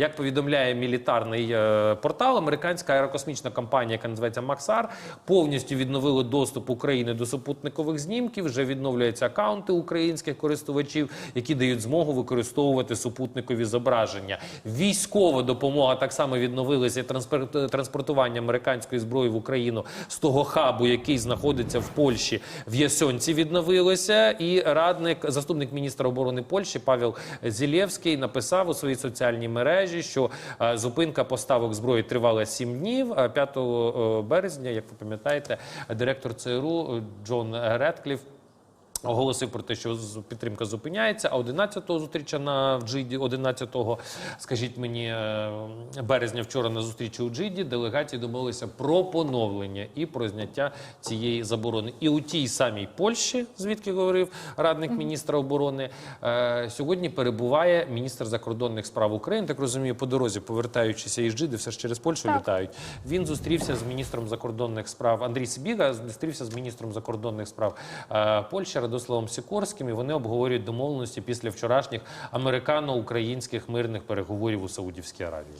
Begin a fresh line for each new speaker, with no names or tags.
Як повідомляє мілітарний е, портал, американська аерокосмічна компанія, яка називається Максар, повністю відновила доступ України до супутникових знімків. Вже відновлюються акаунти українських користувачів, які дають змогу використовувати супутникові зображення. Військова допомога так само відновилася транспортування американської зброї в Україну з того хабу, який знаходиться в Польщі, в Ясьонці відновилося. І радник, заступник міністра оборони Польщі Павел Зілєвський написав у своїй соціальній мережі, що е, зупинка поставок зброї тривала 7 днів. А 5 е, березня, як ви пам'ятаєте, директор ЦРУ е, Джон Редкліф Оголосив про те, що підтримка зупиняється. А 11-го зустріча на Джиді, 11-го, скажіть мені, е, березня вчора на зустрічі у Джиді делегації домовилися про поновлення і про зняття цієї заборони. І у тій самій Польщі, звідки говорив радник міністра оборони, е, сьогодні перебуває міністр закордонних справ України. Так розумію, по дорозі, повертаючися із Джиди, все ж через Польщу
Так.
літають. Він зустрівся з міністром закордонних справ Андрій Сибіга, зустрівся з міністром закордонних справ е, Польщі Радославом Сікорським. І вони обговорюють домовленості після вчорашніх американо-українських мирних переговорів у Саудівській Аравії.